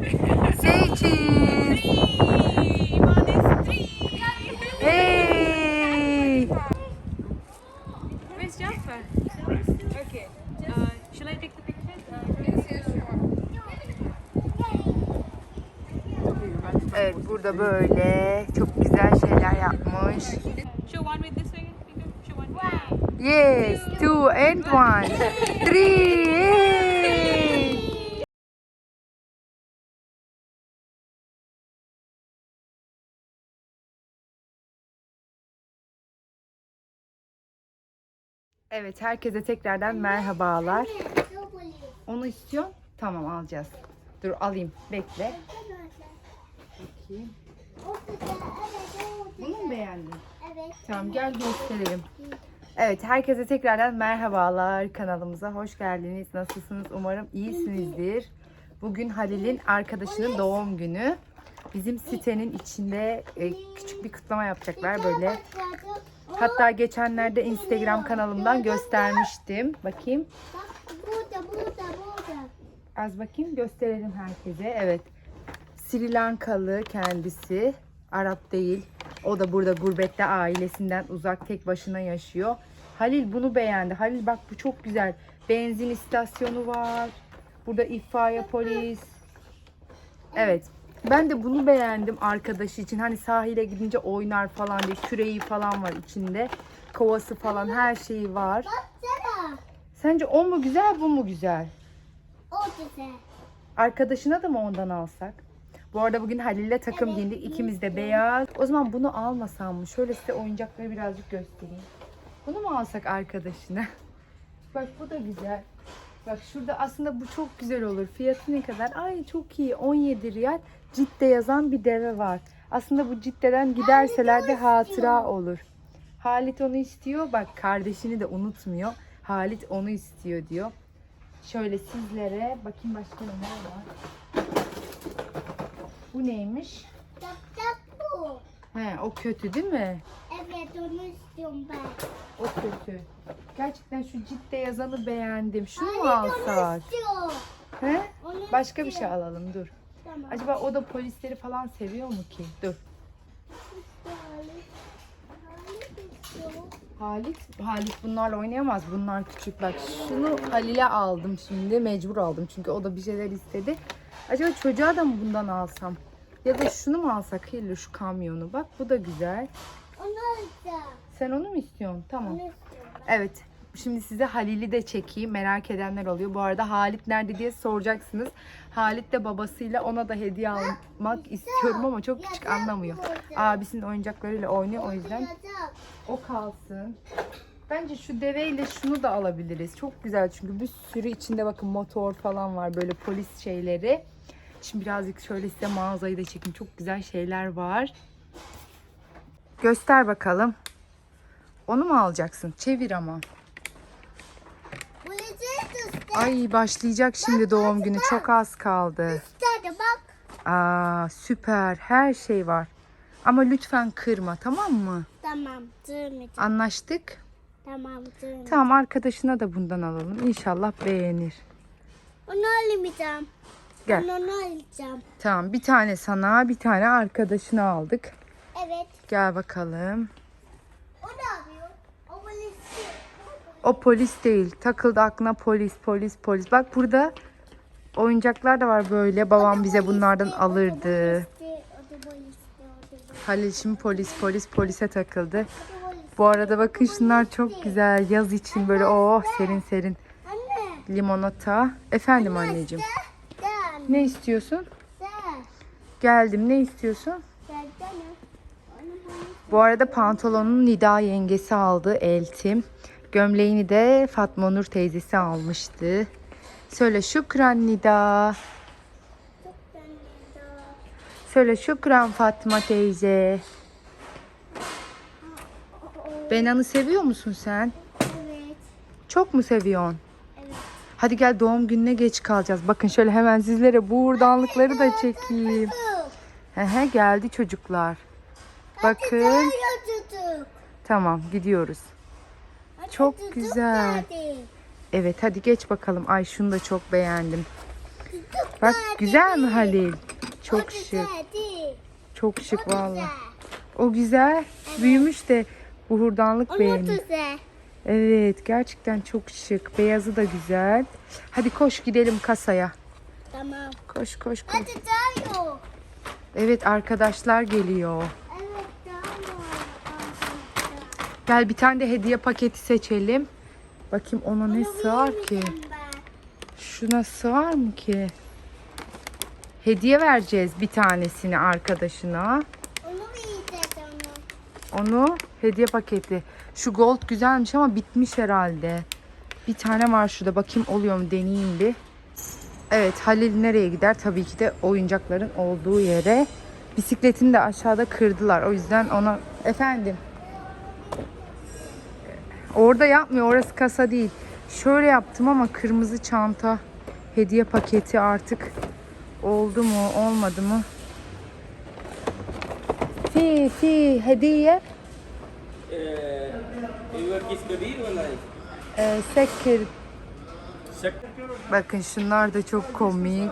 Say cheese. Hey. Where's Jasper? Okay. Uh, shall I take the picture? Evet burada böyle çok güzel şeyler yapmış. Show one with this one. Yes, two and one, Evet, herkese tekrardan merhabalar. Onu istiyorsun? Tamam alacağız. Dur alayım. Bekle. Bakayım. Bunu mu beğendin? Evet. Tamam gel gösterelim. Evet herkese tekrardan merhabalar kanalımıza hoş geldiniz. Nasılsınız? Umarım iyisinizdir. Bugün Halil'in arkadaşının doğum günü. Bizim sitenin içinde e, küçük bir kutlama yapacaklar böyle. Hatta geçenlerde Instagram kanalımdan göstermiştim. Bakayım. Bak burada burada burada. Az bakayım gösterelim herkese. Evet. Sri Lankalı kendisi. Arap değil. O da burada gurbette ailesinden uzak tek başına yaşıyor. Halil bunu beğendi. Halil bak bu çok güzel. Benzin istasyonu var. Burada itfaiye polis. Evet. Ben de bunu beğendim arkadaşı için. Hani sahile gidince oynar falan diye. Küreği falan var içinde. Kovası falan her şeyi var. Baksana. Sence o mu güzel bu mu güzel? O güzel. Arkadaşına da mı ondan alsak? Bu arada bugün Halil'le takım giyindik. İkimiz de beyaz. O zaman bunu almasam mı? Şöyle size oyuncakları birazcık göstereyim. Bunu mu alsak arkadaşına? Bak bu da güzel. Bak şurada aslında bu çok güzel olur. Fiyatı ne kadar? Ay çok iyi. 17 riyal. Cidde yazan bir deve var. Aslında bu Cidde'den giderseler de hatıra olur. Halit onu istiyor. Bak kardeşini de unutmuyor. Halit onu istiyor diyor. Şöyle sizlere bakayım başka neler var. Bu neymiş? He o kötü değil mi? Evet onu istiyorum ben. O kötü. Gerçekten şu cidde yazanı beğendim. Şunu mu Hayır, onu alsak? He? Onu Başka bir şey istiyorum. alalım dur. Tamam. Acaba o da polisleri falan seviyor mu ki? Dur. Halit. Halit istiyorum. Halit, Halit bunlarla oynayamaz. Bunlar küçük. Bak şunu Halil'e aldım şimdi. Mecbur aldım çünkü o da bir şeyler istedi. Acaba çocuğa da mı bundan alsam? Ya da şunu mu alsak Hilli şu kamyonu? Bak bu da güzel. Onu alacağım. Sen onu mu istiyorsun? Tamam. Onu istiyorum. Evet. Şimdi size Halil'i de çekeyim. Merak edenler oluyor. Bu arada Halit nerede diye soracaksınız. Halit de babasıyla ona da hediye almak istiyorum ama çok küçük anlamıyor. Abisinin oyuncaklarıyla oynuyor o yüzden. O kalsın. Bence şu deveyle şunu da alabiliriz. Çok güzel çünkü bir sürü içinde bakın motor falan var böyle polis şeyleri. Şimdi birazcık şöyle size mağazayı da çekeyim. Çok güzel şeyler var. Göster bakalım. Onu mu alacaksın? Çevir ama. Ay başlayacak şimdi doğum günü. Çok az kaldı. Hadi bak. Aa süper. Her şey var. Ama lütfen kırma tamam mı? Tamam. Durmayacağım. Anlaştık. Tamam. Durmayacağım. Tamam arkadaşına da bundan alalım. İnşallah beğenir. Onu alamayacağım. Gel. Ben onu alacağım. Tamam bir tane sana bir tane arkadaşına aldık. Evet. Gel bakalım. O ne yapıyor? O polisi. O polis değil. Takıldı aklına polis polis polis. Bak burada oyuncaklar da var böyle. Babam bize bunlardan alırdı. Halil şimdi polis polis polise takıldı. Bu arada bakın şunlar çok güzel. Yaz için böyle oh serin serin. Anne. Limonata. Efendim anneciğim. Ne istiyorsun? Sen. Geldim. Ne istiyorsun? Bu arada pantolonunu Nida yengesi aldı Eltim. Gömleğini de Fatma Nur teyzesi almıştı. Söyle şükran Nida. Söyle şükran Fatma teyze. Benan'ı seviyor musun sen? Evet. Çok mu seviyorsun? Hadi gel doğum gününe geç kalacağız. Bakın şöyle hemen sizlere buğurdanlıkları da çekeyim. Hehe geldi çocuklar. Bakın. Tamam gidiyoruz. Çok güzel. Evet hadi geç bakalım. Ay şunu da çok beğendim. Bak güzel mi Halil? Çok şık. Çok şık güzel. O güzel. Büyümüş de bu hurdanlık beğendim. Evet gerçekten çok şık. Beyazı da güzel. Hadi koş gidelim kasaya. Tamam. Koş koş koş. Hadi daha yok. Evet arkadaşlar geliyor. Evet daha yok. Gel bir tane de hediye paketi seçelim. Bakayım ona ne sığar ki? Şuna sığar mı ki? Hediye vereceğiz bir tanesini arkadaşına. Onu hediye paketi. Şu gold güzelmiş ama bitmiş herhalde. Bir tane var şurada. Bakayım oluyor mu deneyeyim bir. Evet Halil nereye gider? Tabii ki de oyuncakların olduğu yere. Bisikletini de aşağıda kırdılar. O yüzden ona... Efendim? Orada yapmıyor. Orası kasa değil. Şöyle yaptım ama kırmızı çanta hediye paketi artık oldu mu olmadı mı? Fi fi hediye Iwer kiss kabir wala e, sekir. Bakın şunlar da çok komik.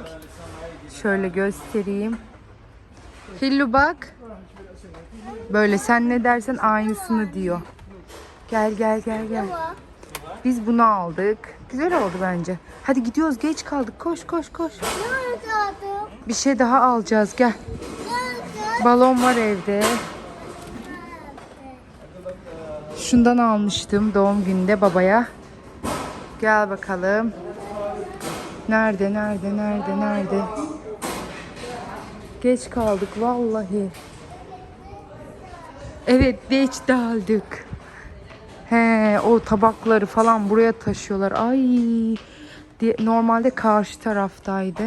Şöyle göstereyim. Hillu bak. Böyle sen ne dersen aynısını diyor. Gel gel gel gel. Biz bunu aldık. Güzel oldu bence. Hadi gidiyoruz geç kaldık. Koş koş koş. Bir şey daha alacağız gel. Balon var evde. Şundan almıştım doğum gününde babaya. Gel bakalım. Nerede, nerede, nerede, nerede? Geç kaldık vallahi. Evet, geç daldık. He, o tabakları falan buraya taşıyorlar. Ay, normalde karşı taraftaydı.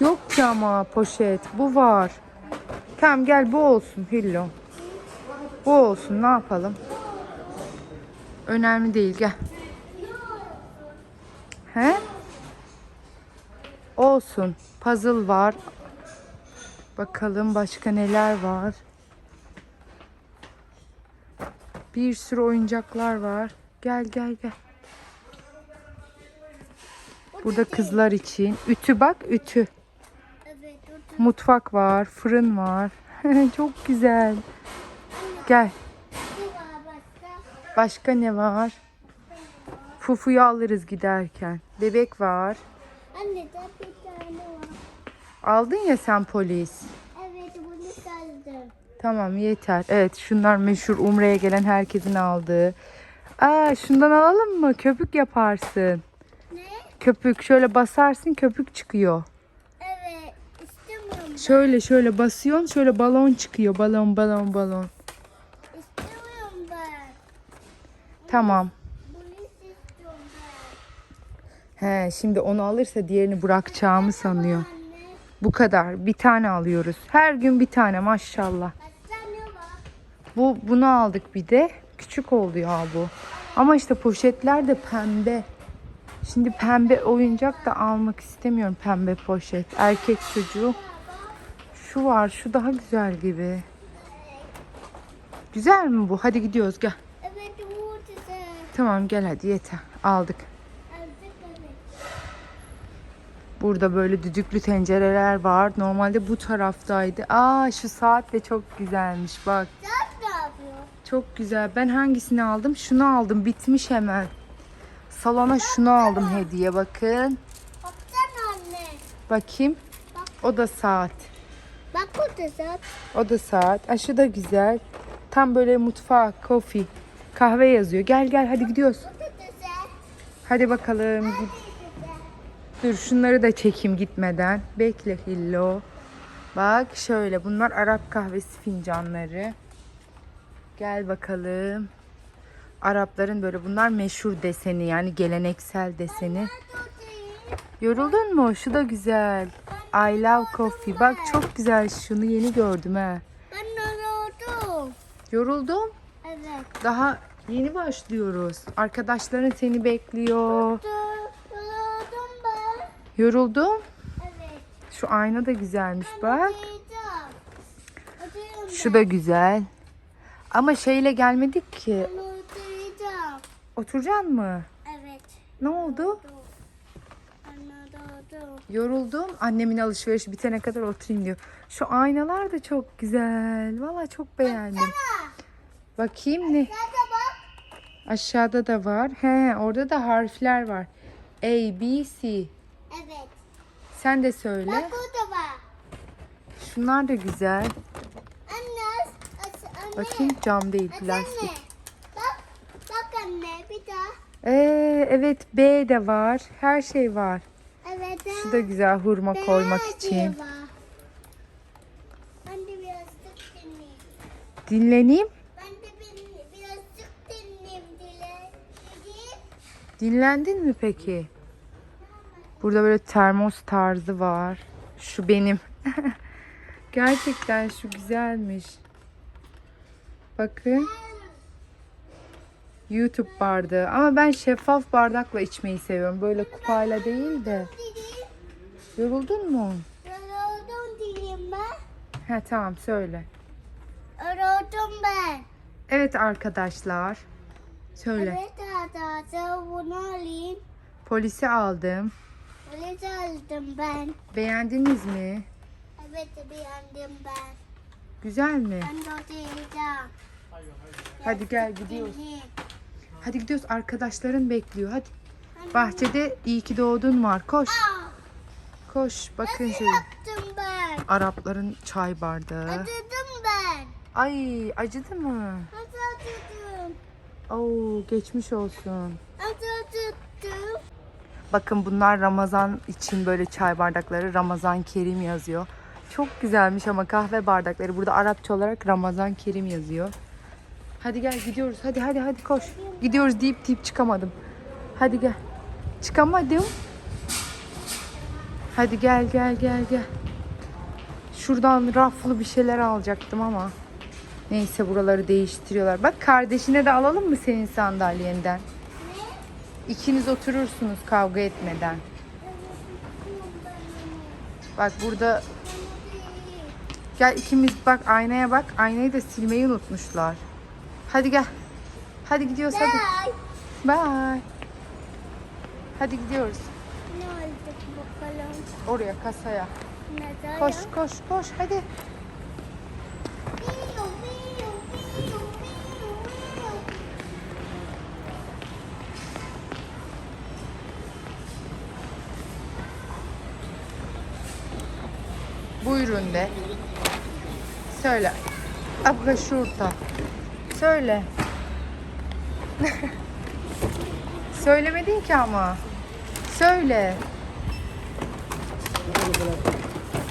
Yok ki ama poşet. Bu var. Tamam gel bu olsun Hillo. Bu olsun ne yapalım? Önemli değil gel. He? Olsun. Puzzle var. Bakalım başka neler var. Bir sürü oyuncaklar var. Gel gel gel. Burada kızlar için. Ütü bak ütü. Mutfak var, fırın var. Çok güzel. Gel. Başka? Ne var? Fufuyu alırız giderken. Bebek var. Anne de bir tane var. Aldın ya sen polis. Evet bunu saldım. Tamam yeter. Evet şunlar meşhur Umre'ye gelen herkesin aldığı. Aa şundan alalım mı? Köpük yaparsın. Ne? Köpük şöyle basarsın köpük çıkıyor. Şöyle şöyle basıyorsun şöyle balon çıkıyor. Balon balon balon. İstemiyorum ben. Tamam. Bunu istiyorum He şimdi onu alırsa diğerini bırakacağımı sanıyor. ben. Bu kadar. Bir tane alıyoruz. Her gün bir tane maşallah. Bu bunu aldık bir de. Küçük oldu ya bu. Ama işte poşetler de pembe. Şimdi pembe oyuncak da almak istemiyorum pembe poşet. Erkek çocuğu. Şu var. Şu daha güzel gibi. Güzel mi bu? Hadi gidiyoruz gel. Evet bu güzel. Tamam gel hadi yeter. Aldık. Burada böyle düdüklü tencereler var. Normalde bu taraftaydı. Aa şu saat de çok güzelmiş bak. Sen ne yapıyorsun? Çok güzel. Ben hangisini aldım? Şunu aldım. Bitmiş hemen. Salona şunu aldım hediye bakın. Baksana anne. Bakayım. O da saat. Bu güzel. O da saat. Aşı da güzel. Tam böyle mutfak, coffee, kahve yazıyor. Gel gel hadi gidiyoruz. Bu da güzel. Hadi bakalım. Git- Dur şunları da çekeyim gitmeden. Bekle Hillo. Bak şöyle bunlar Arap kahvesi fincanları. Gel bakalım. Arapların böyle bunlar meşhur deseni yani geleneksel deseni. Yoruldun mu? Şu da güzel. I love coffee. Bak çok güzel. Şunu yeni gördüm ha. Ben yoruldum. Yoruldum. Evet. Daha yeni başlıyoruz. Arkadaşların seni bekliyor. Yoruldum ben. Yoruldum. Evet. Şu ayna da güzelmiş bak. Şu da güzel. Ama şeyle gelmedik ki. ben. Oturacağım. Oturacaksın mı? Evet. Ne oldu? Yoruldum. Annemin alışverişi bitene kadar oturayım diyor. Şu aynalar da çok güzel. Valla çok beğendim. Bakayım ne? Bak? Aşağıda da var. He, orada da harfler var. A, B, C. Evet. Sen de söyle. Bak burada var. Şunlar da güzel. Anne. Anne. Bakayım cam değil As- plastik. Anne. Bak. Bak anne bir daha. Ee, evet B de var. Her şey var. Evet. Şu da güzel hurma koymak beyaz için. var. Ben de birazcık dinleyeyim. Dinleneyim. Ben de bir- birazcık dinleyeyim dile. Dedi. Dinlendin mi peki? Burada böyle termos tarzı var. Şu benim. Gerçekten şu güzelmiş. Bakın. YouTube bardağı. Ama ben şeffaf bardakla içmeyi seviyorum. Böyle kupayla değil de. Yoruldun mu? Yoruldum diyeyim ben. He tamam söyle. Yoruldum ben. Evet arkadaşlar. Söyle. Evet arkadaşlar bunu alayım. Polisi aldım. Polis aldım ben. Beğendiniz mi? Evet beğendim ben. Güzel mi? Ben de oturacağım. Hadi gel gidiyoruz. Hadi gidiyoruz. Arkadaşların bekliyor. Hadi. Bahçede iyi ki doğdun var. Koş. Koş. Bakın Nasıl şöyle. yaptım ben? Arapların çay bardağı. Acıdım ben. Ay acıdı mı? Nasıl acıdım? Oo geçmiş olsun. Nasıl acıttım? Bakın bunlar Ramazan için böyle çay bardakları. Ramazan Kerim yazıyor. Çok güzelmiş ama kahve bardakları. Burada Arapça olarak Ramazan Kerim yazıyor. Hadi gel gidiyoruz. Hadi hadi hadi koş. Gidiyoruz deyip deyip çıkamadım. Hadi gel. Çıkamadım. Hadi gel gel gel gel. Şuradan raflı bir şeyler alacaktım ama. Neyse buraları değiştiriyorlar. Bak kardeşine de alalım mı senin sandalyenden? İkiniz oturursunuz kavga etmeden. Bak burada gel ikimiz bak aynaya bak. Aynayı da silmeyi unutmuşlar. Hadi gel. Hadi gidiyoruz hadi. Bye. Bye. Hadi gidiyoruz. Ne oldu bakalım? Oraya kasaya. Neden? Koş koş koş hadi. Biyo, biyo, biyo, biyo, biyo. Buyurun de. Söyle. Abla şurada. Söyle. Söylemedin ki ama. Söyle.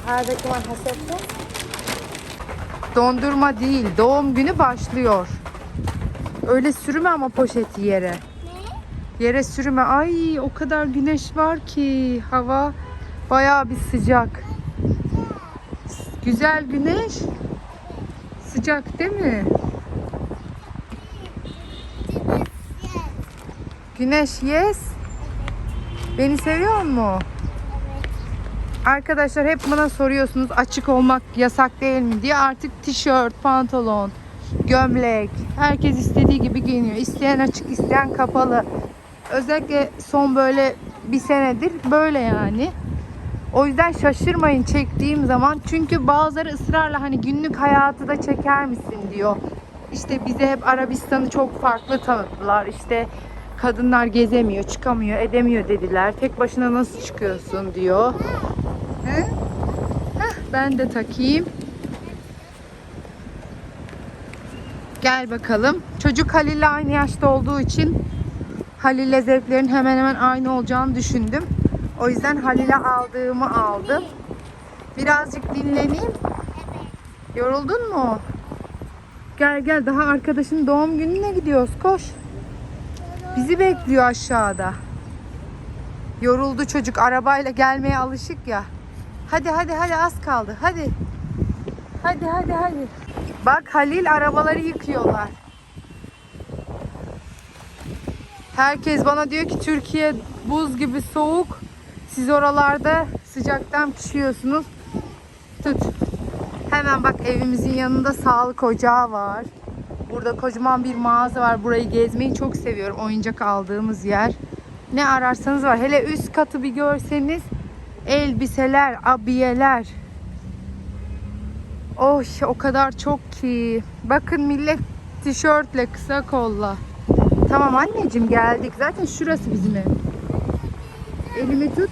Hadi keman hasette. Dondurma değil, doğum günü başlıyor. Öyle sürme ama poşeti yere. Ne? Yere sürme. Ay o kadar güneş var ki hava bayağı bir sıcak. Güzel güneş. Sıcak değil mi? Güneş yes. Beni seviyor mu? Arkadaşlar hep bana soruyorsunuz açık olmak yasak değil mi diye. Artık tişört, pantolon, gömlek herkes istediği gibi giyiniyor. İsteyen açık, isteyen kapalı. Özellikle son böyle bir senedir böyle yani. O yüzden şaşırmayın çektiğim zaman. Çünkü bazıları ısrarla hani günlük hayatı da çeker misin diyor. İşte bize hep Arabistan'ı çok farklı tanıttılar. İşte kadınlar gezemiyor, çıkamıyor, edemiyor dediler. Tek başına nasıl çıkıyorsun diyor. He? Heh, ben de takayım. Gel bakalım. Çocuk Halil'le aynı yaşta olduğu için Halil'le zevklerin hemen hemen aynı olacağını düşündüm. O yüzden Halil'e aldığımı aldım. Birazcık dinleneyim. Yoruldun mu? Gel gel daha arkadaşın doğum gününe gidiyoruz. Koş. Bizi bekliyor aşağıda. Yoruldu çocuk. Arabayla gelmeye alışık ya. Hadi hadi hadi az kaldı. Hadi. Hadi hadi hadi. Bak Halil arabaları yıkıyorlar. Herkes bana diyor ki Türkiye buz gibi soğuk. Siz oralarda sıcaktan pişiyorsunuz. Tut. Hemen bak evimizin yanında sağlık ocağı var. Burada kocaman bir mağaza var. Burayı gezmeyi çok seviyorum. Oyuncak aldığımız yer. Ne ararsanız var. Hele üst katı bir görseniz Elbiseler, abiyeler. Oh o kadar çok ki. Bakın millet tişörtle kısa kolla. Tamam anneciğim geldik. Zaten şurası bizim ev. Elimi tut.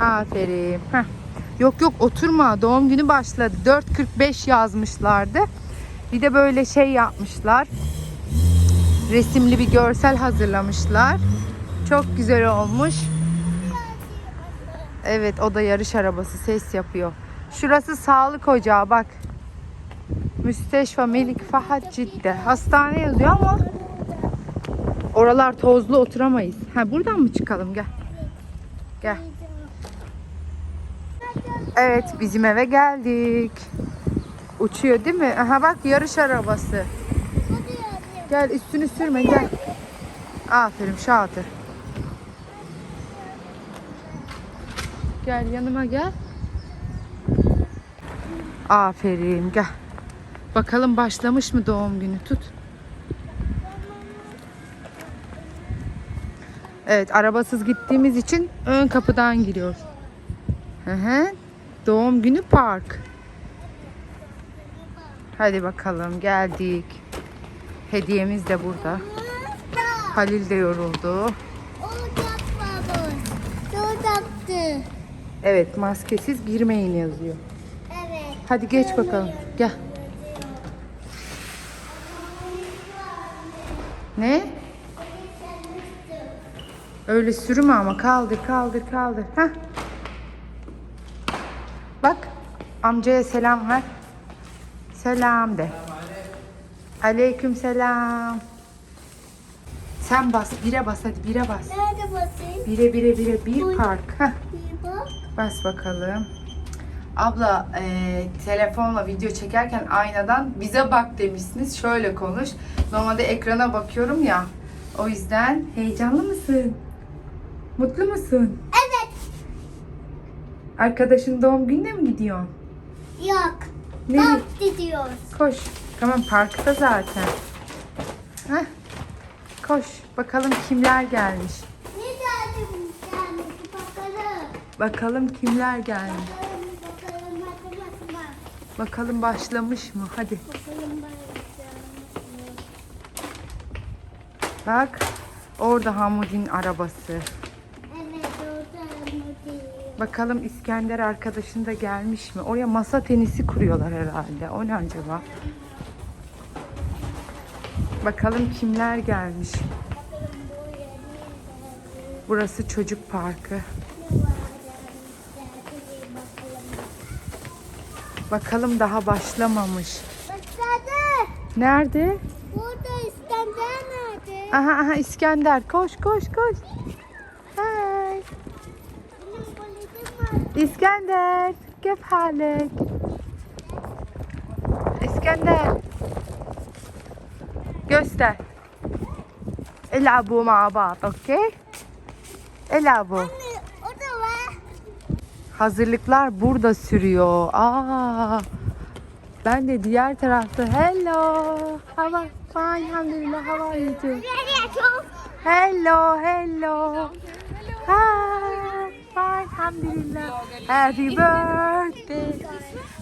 Aferin. Heh. Yok yok oturma. Doğum günü başladı. 4.45 yazmışlardı. Bir de böyle şey yapmışlar. Resimli bir görsel hazırlamışlar. Çok güzel olmuş. Evet o da yarış arabası ses yapıyor. Şurası sağlık ocağı bak. Müsteşfa Melik Fahad Cidde. Hastane yazıyor ama oralar tozlu oturamayız. Ha buradan mı çıkalım gel. Gel. Evet bizim eve geldik. Uçuyor değil mi? Aha bak yarış arabası. Gel üstünü sürme gel. Aferin şatır. Gel yanıma gel. Aferin gel. Bakalım başlamış mı doğum günü tut. Evet arabasız gittiğimiz için ön kapıdan giriyoruz. Hı hı. Doğum günü park. Hadi bakalım geldik. Hediyemiz de burada. Halil de yoruldu. Evet maskesiz girmeyin yazıyor. Evet. Hadi geç bakalım. Gel. Ne? Öyle sürme ama kaldır kaldır kaldır. Heh. Bak amcaya selam ver. Selam de. Aleyküm selam. Sen bas, bire bas hadi bire bas. Nerede basayım? Bire bire bire bir park. Heh. Bir bak. Bas bakalım. Abla e, telefonla video çekerken aynadan bize bak demişsiniz. Şöyle konuş. Normalde ekrana bakıyorum ya. O yüzden heyecanlı mısın? Mutlu musun? Evet. Arkadaşın doğum gününe mi gidiyorsun? Yok. Nereye? Bak gidiyoruz. Koş. Tamam parkta zaten. Heh. Koş. Bakalım kimler gelmiş. Ne geldi gelmiş bakalım. Bakalım kimler gelmiş. Bakalım bakalım hadi bakalım. Bakalım başlamış mı? Hadi. Bakalım bakalım. Bak. Orada Hamud'in arabası. Bakalım İskender arkadaşın da gelmiş mi? Oraya masa tenisi kuruyorlar herhalde. O ne acaba? Bakalım kimler gelmiş. Burası çocuk parkı. Bakalım daha başlamamış. Başladı. Nerede? Burada İskender nerede? Aha aha İskender. Koş koş koş. Hey. Benim polisim var. İskender. Kif halek? İskender. Göster. العبوا مع بعض اوكي العبوا Anne o da var. Hazırlıklar burada sürüyor. Aa. Ben de diğer tarafta. Hello. Hava fine alhamdulillah. How are you too? Hello, hello. Hi. Fine alhamdulillah. Happy birthday.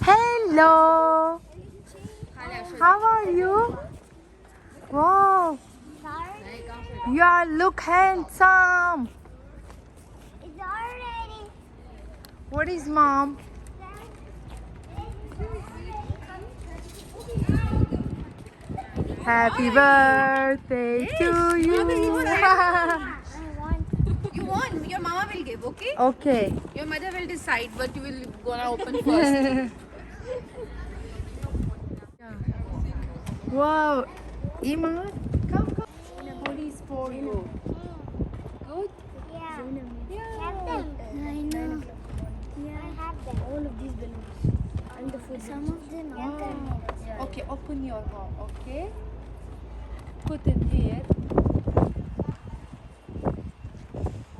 Hello. How are you? Wow. You are look handsome. It's already. What is mom? Happy birthday to you. You want? Your mama will give, okay? okay. Your mother will decide, but you will gonna open first. Wow. Iman, come, come. Hoodie is for you. Oh. Good? Yeah. Have them. I know. Yeah. I have them. All of these balloons. And the food. Some of them are them. Okay, open your home, okay? Put it here.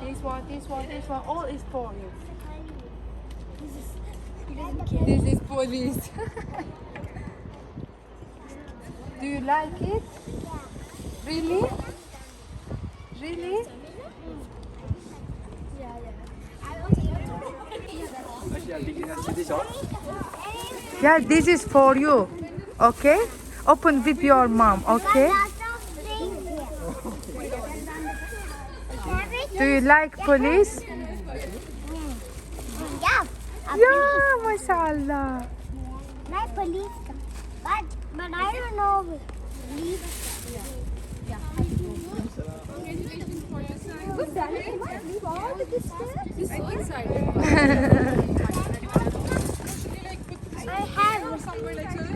This one, this one, this one, all is for you. This is police. Do you like it? Really? Really? Yeah, this is for you. Okay? Open with your mom, okay? Do you like police? Yeah. Yeah, mashallah. My police. But, but I don't know police. I have. Somewhere like this.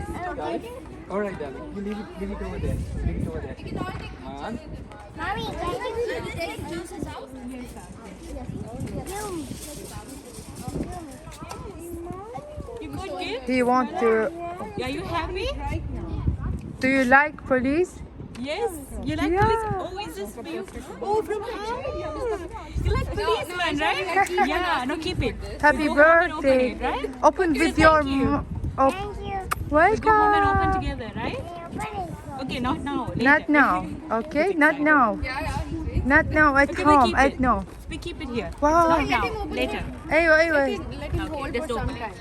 All right, darling. You leave it, leave it over there. Leave it over there. Mommy, can you take juices out? You good, kid? He want to. Are you happy? Do you like police? Yes. You like Yeah. police? Oh, is this for you? Oh, from her. You like policeman, right? Yeah. No, keep it. Happy Go home and open birthday. it, right? Open with your. thank you. m- Op- Thank you. We go home and open welcome. together, right? What is Okay, not now. Later. Not now, okay? Not now. Not now at Okay, we home. keep At it. no. We keep it here. Wow. Not now. Later. Anyway, anyway. Okay, just open it.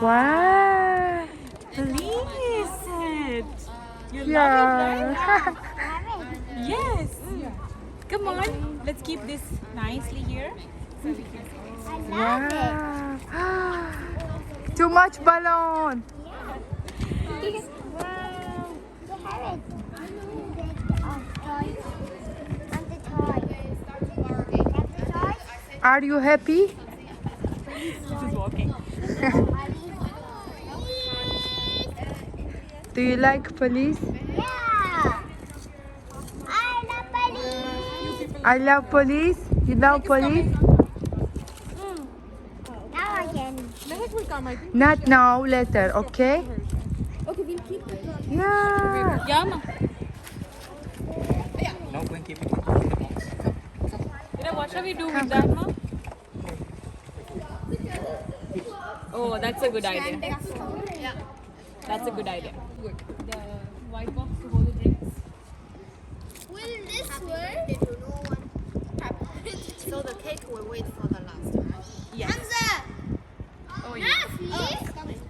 Wow. Police set. You love Yeah. it, right? Yes. Come on. Let's keep this nicely here. wow. Too much balloon. Wow. You have it. Oh, toys. And the toy. Have the toys? Are you happy? She's walking. Do you like police? Yeah. I love police. I love police. You love police? Now I can. Not now, later, okay? Yeah. Yeah, ma. Now go and keep it in the box. You know, what shall we do with that, ma? Oh, that's a good idea. That's a good idea. Good. The white box to hold the drinks. Will this work? So the cake will wait for the last, right? Yes. Oh, yeah.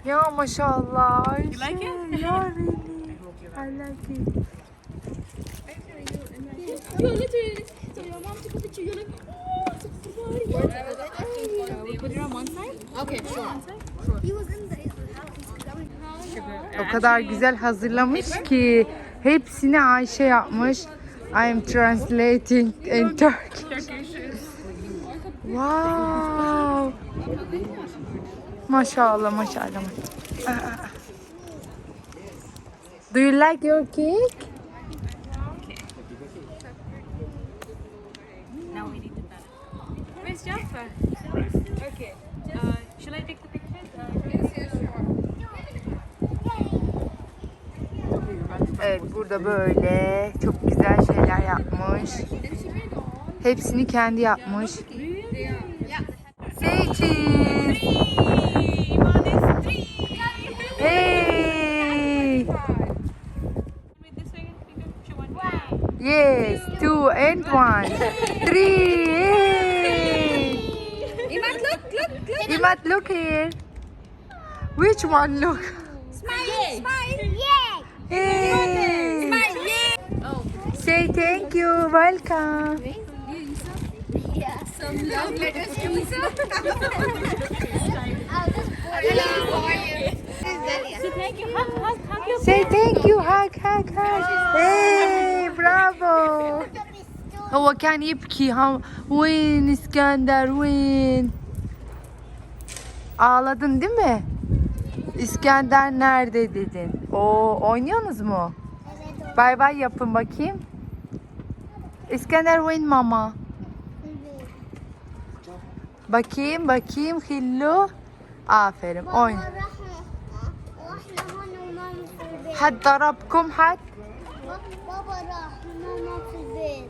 Yeah, mashallah. You like it? Yeah, really. I. Okay, sure. O kadar güzel hazırlamış ki hepsini Ayşe yapmış. I am translating in Turkish. Wow. Maşallah maşallah. Do you like your cake? Now we need to balance. Where's Jaffa? Okay. Uh, shall I take the picture? Evet burada böyle çok güzel şeyler yapmış. Hepsini kendi yapmış. Say cheese. Hey. Yes, two and one. Three. Hey. Iman, look, look, look. Imat, look here. Which one look? Smile. Smile. Yay. Hey. Say thank you. Welcome. Yeah. Some love letters to So thank you. Hug, hug, hug your Say thank you. Hug, hug, hug. Hey, bravo. هو كان يبكي هم وين İskender وين Ağladın değil mi? İskender nerede dedin? Oo oynuyorsunuz mu? Bay bay yapın bakayım. İskender وين mama? Bakayım bakayım Hillo. Aferin oyna. وماما في البيت Had darabkum had. بابا راح وماما في البيت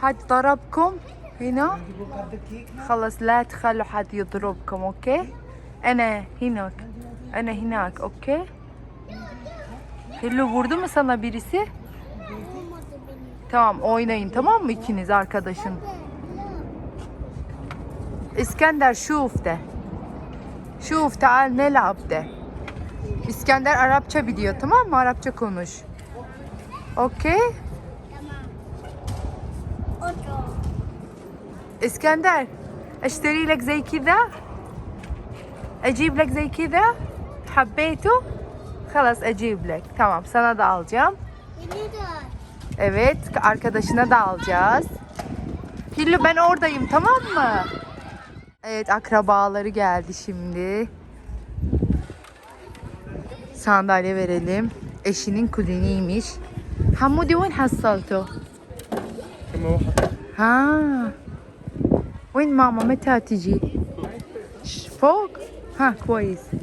حد ضربكم هنا خلص لا تخلوا حد يضربكم اوكي انا هناك انا هناك اوكي Hello vurdu mu sana birisi? وماما بني Tamam oynayın tamam mı ikiniz arkadaşın? İskender şuf de. Şuf taal nelab de. İskender Arapça biliyor tamam mı? Arapça konuş. Okey. İskender. Eşteri lek zey kida. Ecib lek zey. Habbeytu. Halas ecib lek. Tamam sana da alacağım. Evet arkadaşına da alacağız. Hillu ben oradayım tamam mı? Evet akrabaları geldi şimdi. sandalye verelim eşinin kuzeniymiş Hamudi وين حصلته ها وين ماما متى تجي ش- فوق ها كويس لا